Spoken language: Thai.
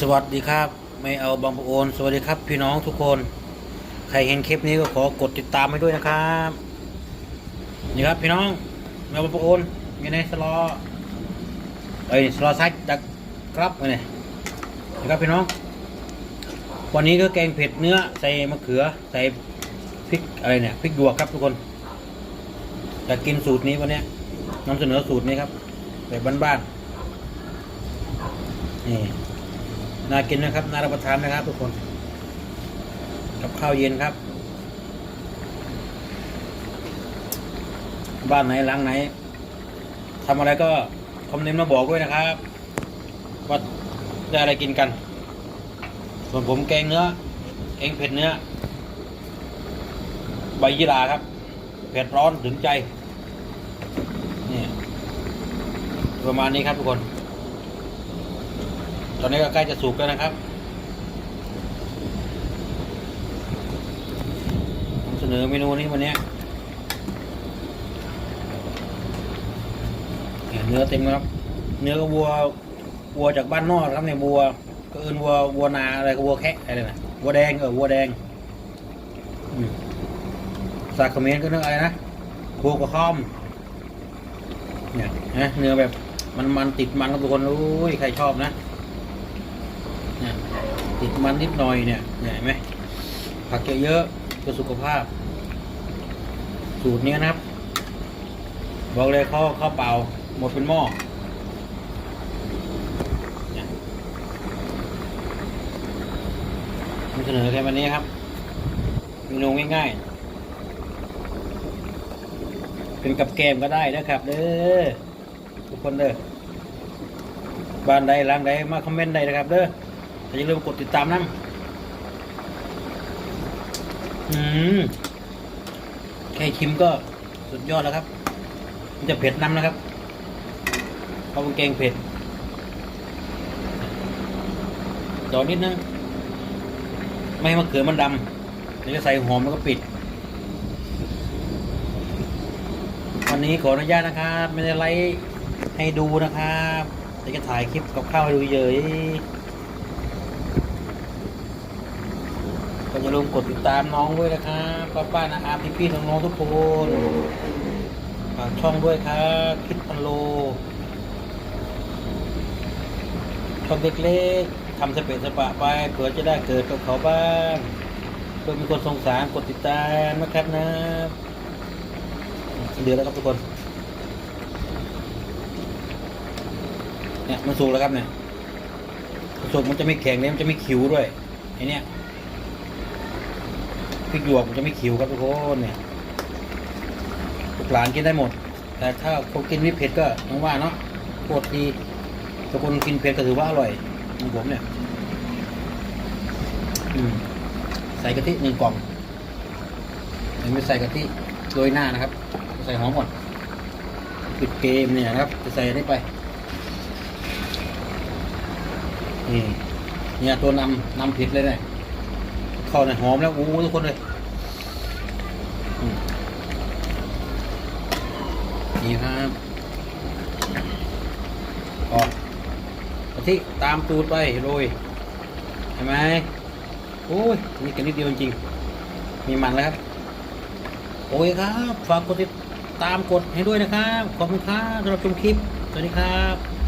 สวัสดีครับ ไม่เอาบางปะโอนสวัสดีครับ พี่น้องทุกคน ใครเห็นคลิปนี้ก็ขอกดติดตามให้ด้วยนะครับนี่ครับพี่น้องไม่เอาบางปะโอนยังไงสลอเอ้สลอซักดักครับมาเนี่นี่ครับพี่น้อง วันนี้ก็แกงเผ็ดเนื้อใส่มะเขือใส่พริกอะไรเนี่ยพริกหยวกครับทุกคนอยากกินสูตรนี้วันนี้นำเสนอสูตรนี้ครับแบบบ้านๆนี่ น่ากินนะครับน่ารับประทานนะครับ ทุกคน กับข้าวเย็นครับ บ้านไหนหลังไหนทำอะไรก็คอมเมนต์มาบอกด้วยนะครับว่าได้อะไรกินกัน ส่วนผมแกงเนื้อแกงเผ็ดเนื้อ ใบยี่ราครับ เผ็ดร้อนถึงใจ นี่ ประมาณนี้ครับทุกคน อนนี้ก็ใกล้จะสุกแล้วนะครับเสนอเมนูนี้วันนี้เนื้อเต็มครับ เนื้อก็วัววัวจากบ้านนอกครับเนี่ยวัว ก็เอินวัววัวนาอะไรก็วัวแคะอะไรนะวัวแดงเออวัวแดงสากเมรก็เนื้ออะไรนะวัวกระค่อมเนี่ยนะเนื้อแบบมันมันติดมันครับทุกคนโอ้ยใครชอบนะ ติดมันนิดหน่อยเนี่ยเห็นไหมผักเยอะๆเพื่อสุขภาพ สูตรนี้นะครับ บอกเลยข้าวข้าวเปล่าหมดเป็นหม้อเนี่ยนำเสนอแค่วันนี้ครับเมนูง่ายๆ เป็นกับแกมก็ได้นะครับ เด้อทุกคนเด้อบ้านใดร้านใดมาคอมเมนต์ได้นะครับ เด้อ อย่าลืมกดติดตามนะอืมแค่ชิมก็สุดยอดแล้วครับ มันจะเผ็ดน้ำนะครับเพราะมันแกงเผ็ดดอกนิดนึง ไม่ให้มะเขือมันดำแล้วก็ใส่หอมแล้วก็ปิด วันนี้ขออนุญาตนะครับ ไม่ได้ไลฟ์ให้ดูนะครับแต่จะถ่ายคลิปกับข้าวให้ดูเฉย ก็อย่าลืมกดติดตามน้องด้วยนะครับป้าป้านะอาพี่พี่น้องๆทุกคนฝากช่องด้วยครับคิดพันโลช่องเล็กๆทำสเปซสปะไปเผื่อจะได้เกิดกับเขาบ้างเพื่อมีคนสงสารกดติดตามนะครับนะเดือนแล้วครับทุกคนเนี่ยมันสุกแล้วครับเนี่ยสุกมันจะไม่แข็งเลยมันจะไม่ขิวด้วยไอเนี่ย ริกหยวกมันจะไม่ขิวครับทุกคนเนี่ยลูกหลานกินได้หมด แต่ถ้าคนกินไม่เผ็ดก็ต้องว่าเนาะโคตรดีถ้าคนกินเผ็ดก็ถือว่าอร่อยของผมเนี่ยอืมใส่กะทิหนึ่งกล่องยังไม่ใส่กะทิโรยหน้านะครับ ใส่หอมก่อนปิดเกมเนี่ยนะครับ จะใส่นี้ไปนี่เนี่ยตัวนำนำผิดเลยเนี่ย ข้าในหอมแล้วโอ้ทุกคนเลยมนี่ครับออกกะทิตามตูดไปโรยเห็นไหมโอ้ยนี่กันนิดเดียวจริง มีมันแล้วครับ โอ้ยครับ ฝากกดติดตามกดให้ด้วยนะครับ ขอบคุณครับสำหรับชมคลิป สวัสดีครับ